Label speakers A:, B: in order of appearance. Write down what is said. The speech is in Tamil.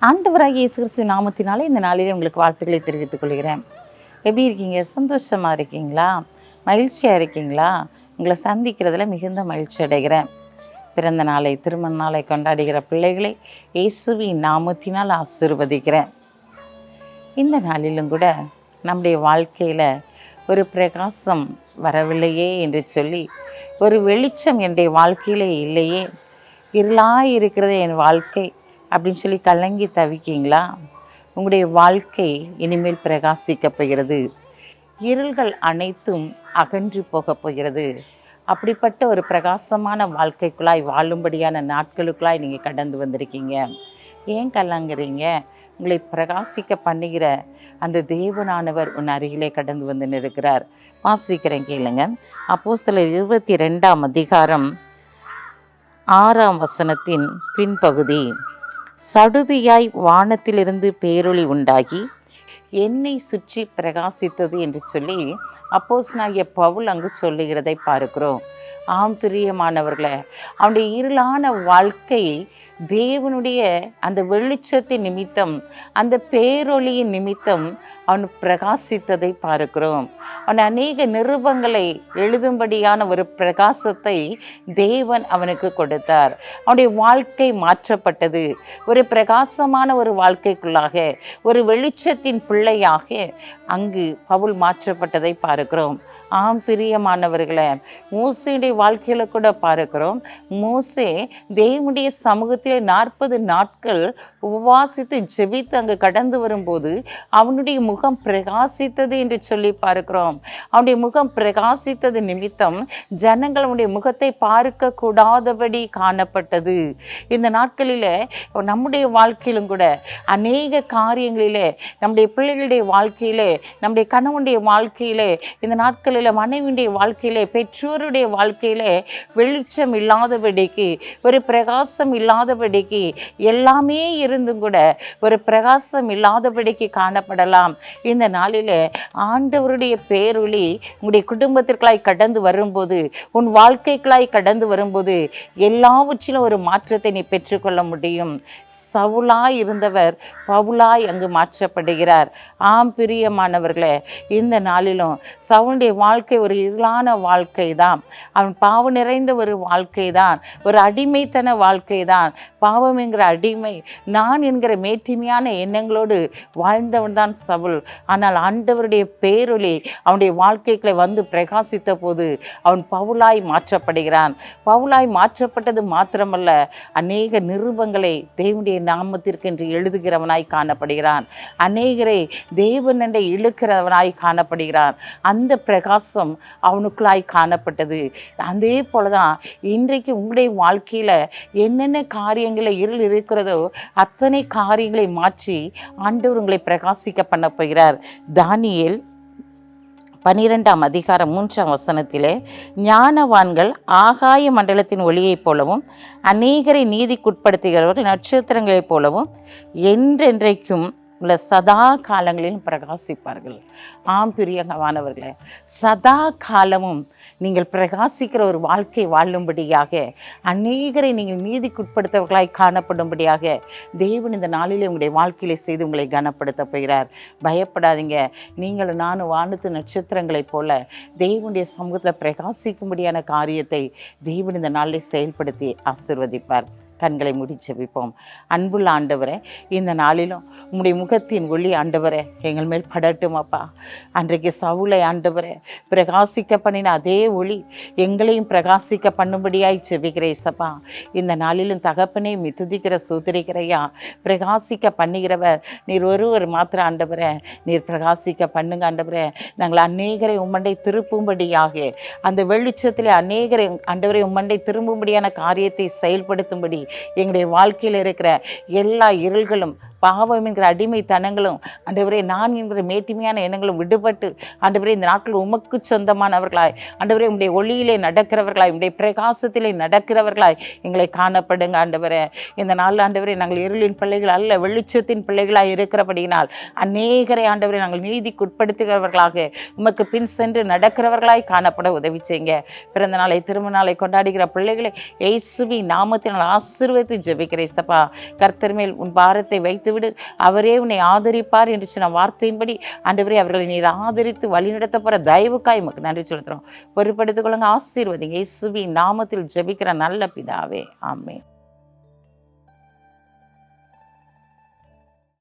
A: ஆண்டவராகிய இயேசு கிறிஸ்து நாமத்தினாலே இந்த நாளிலே உங்களுக்கு வாழ்த்துக்களை தெரிவித்துக் கொள்கிறேன். எப்படி இருக்கீங்க? சந்தோஷமாக இருக்கீங்களா? மகிழ்ச்சியாக இருக்கீங்களா? உங்களை சந்திக்கிறதுல மிகுந்த மகிழ்ச்சி அடைகிறேன். பிறந்த நாளை திருமண நாளை கொண்டாடுகிற பிள்ளைகளை இயேசுவின் நாமத்தினால் ஆசீர்வதிக்கிறேன். இந்த நாளிலும் கூட நம்முடைய வாழ்க்கையில் ஒரு பிரகாசம் வரவில்லையே என்று சொல்லி ஒரு வெளிச்சம் என்னுடைய வாழ்க்கையிலே இல்லையே. இருளாய் இருக்கிறது என் வாழ்க்கை. அப்படின்னு சொல்லி கலங்கி தவிக்கீங்களா? உங்களுடைய வாழ்க்கை இனிமேல் பிரகாசிக்கப் போகிறது. இருள்கள் அனைத்தும் அகன்று போகப் போகிறது. அப்படிப்பட்ட ஒரு பிரகாசமான வாழ்க்கைக்குள்ளாய் வாழும்படியான நாட்களுக்குள்ளாய் நீங்கள் கடந்து வந்திருக்கீங்க. ஏன் கலங்குறீங்க? உங்களை பிரகாசிக்க பண்ணுகிற அந்த தேவனானவர் உன் அருகிலே கடந்து வந்து நிற்கிறார். வாசிக்கிறேன் கேளுங்க. அப்போஸ்தலர் இருபத்தி ரெண்டாம் அதிகாரம் ஆறாம் வசனத்தின் பின்பகுதி. சடுதியாய் வானத்திலிருந்து பேரொளி உண்டாகி என்னை சுற்றி பிரகாசித்தது என்று சொல்லி அப்போஸ் நாகிய பவுல் அங்கு சொல்லுகிறதை பார்க்கிறோம். ஆம் பிரியமானவர்களே அவனுடைய இருளான வாழ்க்கையை தேவனுடைய அந்த வெளிச்சத்தின் நிமித்தம் அந்த பேரொளியின் நிமித்தம் அவன் பிரகாசித்ததை பார்க்கிறோம். அவன் அநேக நிருபங்களை எழுதும்படியான ஒரு பிரகாசத்தை தேவன் அவனுக்கு கொடுத்தார். அவனுடைய வாழ்க்கை மாற்றப்பட்டது. ஒரு பிரகாசமான ஒரு வாழ்க்கைக்குள்ளாக ஒரு வெளிச்சத்தின் பிள்ளையாக அங்கு பவுல் மாற்றப்பட்டதை பார்க்கிறோம். ஆம் பிரியமானவர்களை மோசையுடைய வாழ்க்கையில கூட பார்க்கிறோம். மோசே தேவனுடைய சமூகத்திலே நாற்பது நாட்கள் உபவாசித்து ஜெபித்து அங்கு கடந்து வரும்போது அவனுடைய முகம் பிரகாசித்தது என்று சொல்லி பார்க்கிறோம். அவனுடைய முகம் பிரகாசித்தது நிமித்தம் ஜனங்கள் அவனுடைய முகத்தை பார்க்க கூடாதபடி காணப்பட்டது. இந்த நாட்களில் நம்முடைய வாழ்க்கையிலும் கூட அநேக காரியங்களிலே நம்முடைய பிள்ளைகளுடைய வாழ்க்கையிலே நம்முடைய கணவனுடைய வாழ்க்கையிலே இந்த நாட்களில் மனைவியுடைய வாழ்க்கையிலே பெற்றோருடைய வாழ்க்கையிலே வெளிச்சம் இல்லாதபடிக்கு ஒரு பிரகாசம் இல்லாத இல்லாதபடிக்கு எல்லாமே இருந்தும் கூட ஒரு பிரகாசம் இல்லாதபடிக்கு காணப்படலாம். இந்த நாளில் ஆண்டவருடைய பேரொளி உங்களுடைய குடும்பத்திற்குள்ளாய் கடந்து வரும்போது உன் வாழ்க்கைக்குள்ளாய் கடந்து வரும்போது எல்லாவற்றிலும் ஒரு மாற்றத்தை நீ பெற்றுக்கொள்ள முடியும். சவுலாய் இருந்தவர் பவுலாய் அங்கு மாற்றப்படுகிறார். ஆம் பிரியமானவர்களே இந்த நாளிலும் சவுளுடைய வாழ்க்கை ஒரு இருளான வாழ்க்கை தான் அவன் பாவம் நிறைந்த ஒரு வாழ்க்கை தான் ஒரு அடிமைத்தன வாழ்க்கை தான் பாவம் என்கிற அடிமை நான் என்கிற மேட்டிமையான எண்ணங்களோடு வாழ்ந்தவன் தான் சவுல். ஆனால் ஆண்டவருடைய பேரொளி அவனுடைய வாழ்க்கைகளை வந்து பிரகாசித்த போது அவன் பவுலாய் மாற்றப்படுகிறான். பவுலாய் மாற்றப்பட்டது மாத்திரமல்ல அநேக நிருபங்களை தேவனுடைய நாமத்திற்கு என்று எழுதுகிறவனாய் காணப்படுகிறான். அநேகரை தேவனண்டை இழுக்கிறவனாய் காணப்படுகிறான். அந்த பிரகாசம் அவனுக்குள்ளாய் காணப்பட்டது. அதே போலதான் இன்றைக்கு உங்களுடைய வாழ்க்கையில என்னென்ன காரியங்களில் இருள் இருக்கிறதோ அத்தனை காரியங்களை மாற்றி ஆண்டவர் உங்களை பிரகாசிக்க பண்ண போகிறார். தானியல் பனிரெண்டாம் அதிகாரம் மூன்றாம் வசனத்திலே ஞானவான்கள் ஆகாய மண்டலத்தின் ஒளியைப் போலவும் அநேகரை நீதிக்குட்படுத்துகிறவர்கள் நட்சத்திரங்களைப் போலவும் என்றென்றைக்கும் உங்களை சதா காலங்களிலும் பிரகாசிப்பார்கள். ஆம் பிரியங்கமானவர்களே சதா காலமும் நீங்கள் பிரகாசிக்கிற ஒரு வாழ்க்கை வாழும்படியாக அநேகரை நீங்கள் நீதிக்குட்படுத்தவர்களாய் காணப்படும்படியாக தேவன் இந்த நாளிலே உங்களுடைய வாழ்க்கையிலே செய்து உங்களை கனப்படுத்த போகிறார். பயப்படாதீங்க. நீங்களும் நானும் வானத்து நட்சத்திரங்களைப் போல தேவனுடைய சமூகத்தில் பிரகாசிக்கும்படியான காரியத்தை தேவன் இந்த நாளிலே செயல்படுத்தி ஆசிர்வதிப்பார். கண்களை மூடி ஜெபிப்போம். அன்புள்ள ஆண்டவரே இந்த நாளிலும் உம்முடைய முகத்தின் ஒளி ஆண்டவரே எங்கள் மேல் படட்டும் அப்பா. அன்றைக்கு சவுளை ஆண்டவரே பிரகாசிக்க பண்ணின அதே ஒளி எங்களையும் பிரகாசிக்க பண்ணும்படியாய் ஜெபிக்கிறேன் சப்பா இந்த நாளிலும் தகப்பனே மித்துதிக்கிற சூத்திரிக்கிறையா பிரகாசிக்க பண்ணுகிறவர் நீர் ஒருவர் மாத்திர ஆண்டவரே நீர் பிரகாசிக்க பண்ணுங்க ஆண்டவரே. நாங்கள் அநேகரை உம்மண்டை திருப்பும்படியாக அந்த வெளிச்சத்தில் அநேகரை ஆண்டவரை உம்மண்டை திரும்பும்படியான காரியத்தை செயல்படுத்தும்படி எங்களுடைய வாழ்க்கையில் இருக்கிற எல்லா இருள்களும் பாவம் என்கிற அடிமைத்தனங்களும் ஆண்டவரே நான் என்கிற மேட்டிமையான எண்ணங்களும் விடுபட்டு ஆண்டவரே இந்த நாட்கள் உமக்கு சொந்தமானவர்களாய் ஆண்டவரே உடைய ஒளியிலே நடக்கிறவர்களாய் உடைய பிரகாசத்திலே நடக்கிறவர்களாய் எங்களை காணப்படுங்க ஆண்டவரே. இந்த நாள் ஆண்டவரே நாங்கள் இருளின் பிள்ளைகள் அல்ல வெளிச்சத்தின் பிள்ளைகளாய் இருக்கிறபடியினால் அநேகரை ஆண்டவரை நாங்கள் நீதிக்குட்படுத்துகிறவர்களாக உமக்கு பின் சென்று நடக்கிறவர்களாய் காணப்பட உதவி செய்யுங்க. பிறந்த நாளை திருமண நாளை கொண்டாடுகிற பிள்ளைகளை இயேசுவி நாமத்தினால் ஆசீர்வதித்து ஜெபிக்கிறேன் சப்பா கர்த்தர் மேல் உன் பாரத்தை வைத்து விடு. அவரே உன்னை ஆதரிப்பார் என்று சொன்ன வார்த்தையின்படி ஆண்டவரே அவர்களை நீர் ஆதரித்து வழிநடத்த போகிற தயவுக்காய் உமக்கு நன்றி செலுத்துகிறோம் பொறுப்படுத்திக் கொள்ளுங்க. ஆசீர்வதிங்க. இயேசுவி நாமத்தில் ஜெபிக்கிற நல்ல பிதாவே. ஆமே